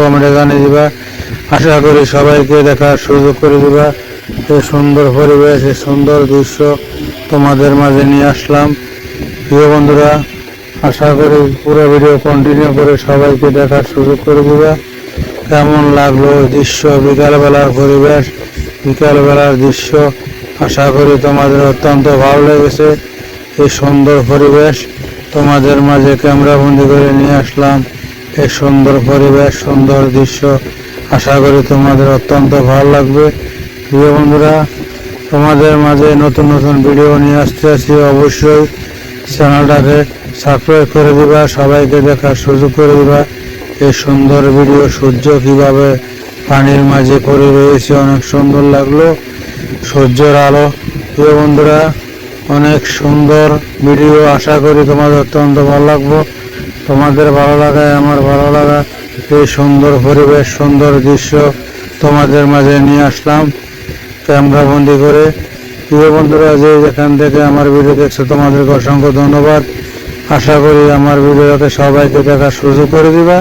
কমেন্টে জানিয়ে দিবা। আশা করি সবাইকে দেখার সুযোগ করে দিবা। এই সুন্দর পরিবেশ এই সুন্দর দৃশ্য তোমাদের মাঝে নিয়ে আসলাম। প্রিয় বন্ধুরা, আশা করি পুরো ভিডিও কন্টিনিউ করে সবাইকে দেখার সুযোগ করে দিবা। কেমন লাগল দৃশ্য, বিকালবেলার পরিবেশ, বিকালবেলার দৃশ্য? আশা করি তোমাদের অত্যন্ত ভালো লেগেছে। এই সুন্দর পরিবেশ তোমাদের মাঝে ক্যামেরা বন্দি করে নিয়ে আসলাম। এই সুন্দর পরিবেশ, সুন্দর দৃশ্য। আশা করি তোমাদের অত্যন্ত ভালো লাগবে। প্রিয় বন্ধুরা, তোমাদের মাঝে নতুন নতুন ভিডিও নিয়ে আসতে আছি অবশ্যই। চ্যানেলটাকে সাবস্ক্রাইব করে দিবা, সবাইকে দেখার সুযোগ করে দিবা। এই সুন্দর ভিডিও সূর্য কীভাবে পানির মাঝে করে রয়েছে, অনেক সুন্দর লাগল। সূর্যের আলো। প্রিয় বন্ধুরা, অনেক সুন্দর ভিডিও আশা করি তোমাদের অত্যন্ত ভালো লাগবো। তোমাদের ভালো লাগায়, আমার ভালো লাগা। এই সুন্দর পরিবেশ, সুন্দর দৃশ্য তোমাদের মাঝে নিয়ে আসলাম ক্যামেরা বন্দি করে। প্রিয় বন্ধুরা যে যেখান থেকে আমার ভিডিও দেখছ, তোমাদেরকে অসংখ্য ধন্যবাদ। আশা করি আমার ভিডিওতে সবাইকে দেখার সুযোগ করে দিবা।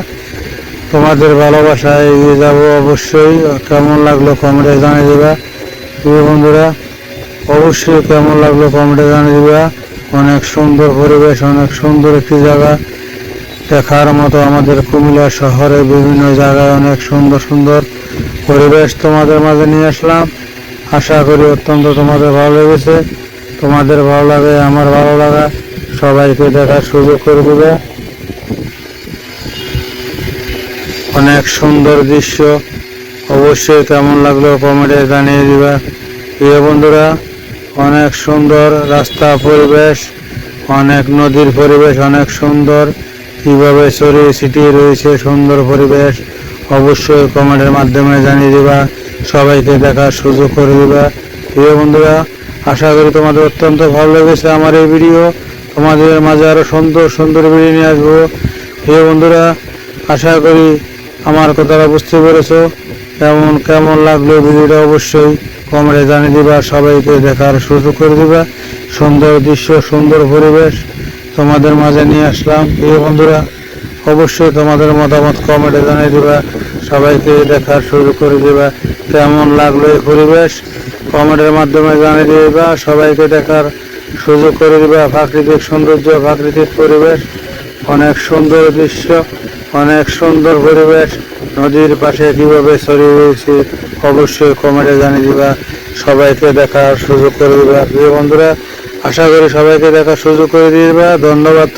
তোমাদের ভালোবাসায় এগিয়ে যাব অবশ্যই। কেমন লাগল কমেন্টে জানিয়ে দিবা। প্রিয় বন্ধুরা, অবশ্যই কেমন লাগল কমেন্টে জানিয়ে দিবা। অনেক সুন্দর পরিবেশ, অনেক সুন্দর একটি জায়গা। দেখার মতো আমাদের কুমিল্লা শহরে বিভিন্ন জায়গায় অনেক সুন্দর সুন্দর পরিবেশ তোমাদের মাঝে নিয়ে আসলাম। আশা করি অত্যন্ত তোমাদের ভালো লেগেছে। তোমাদের ভালো লাগে, আমার ভালো লাগা, সবাইকে দেখার সুযোগ করে দেবে। অনেক সুন্দর দৃশ্য, অবশ্যই কেমন লাগল কমেন্টে জানিয়ে দিবা। প্রিয় বন্ধুরা, অনেক সুন্দর রাস্তা পরিবেশ, অনেক নদীর পরিবেশ, অনেক সুন্দর। কীভাবে ছড়িয়ে ছিটিয়ে রয়েছে সুন্দর পরিবেশ, অবশ্যই কমেন্টের মাধ্যমে জানিয়ে দিবা, সবাইকে দেখার সুযোগ করে দিবা। প্রিয় বন্ধুরা, আশা করি তোমাদের অত্যন্ত ভালো লেগেছে আমার এই ভিডিও। তোমাদের মাঝে আরও সুন্দর সুন্দর ভিডিও নিয়ে আসব। প্রিয় বন্ধুরা, আশা করি আমার কথাটা বুঝতে পেরেছ। কেমন কেমন লাগল ভিডিওটা অবশ্যই কমেন্টে জানিয়ে দিবা, সবাইকে দেখার সুযোগ করে দিবা। সুন্দর দৃশ্য, সুন্দর পরিবেশ। তোমাদের মাঝে নিয়ে আসলাম। প্রিয় বন্ধুরা, অবশ্যই তোমাদের মতামত কমেন্টে জানিয়ে দিবা। সবাইকে দেখার সুযোগ করে দিবা। কেমন লাগল এই পরিবেশ? কমেন্টের মাধ্যমে জানিয়ে দিবা। সবাইকে দেখার সুযোগ করে দিবা। প্রাকৃতিক সৌন্দর্য, প্রাকৃতিক পরিবেশ, অনেক সুন্দর দৃশ্য, অনেক সুন্দর পরিবেশ। নদীর পাশে কীভাবে ছড়িয়ে রয়েছে, অবশ্যই কমেন্টে জানিয়ে দিবা। সবাইকে দেখার সুযোগ করে দিবা। প্রিয় বন্ধুরা আশা করি সবাইকে দেখার সুযোগ করে দিবা। ধন্যবাদ।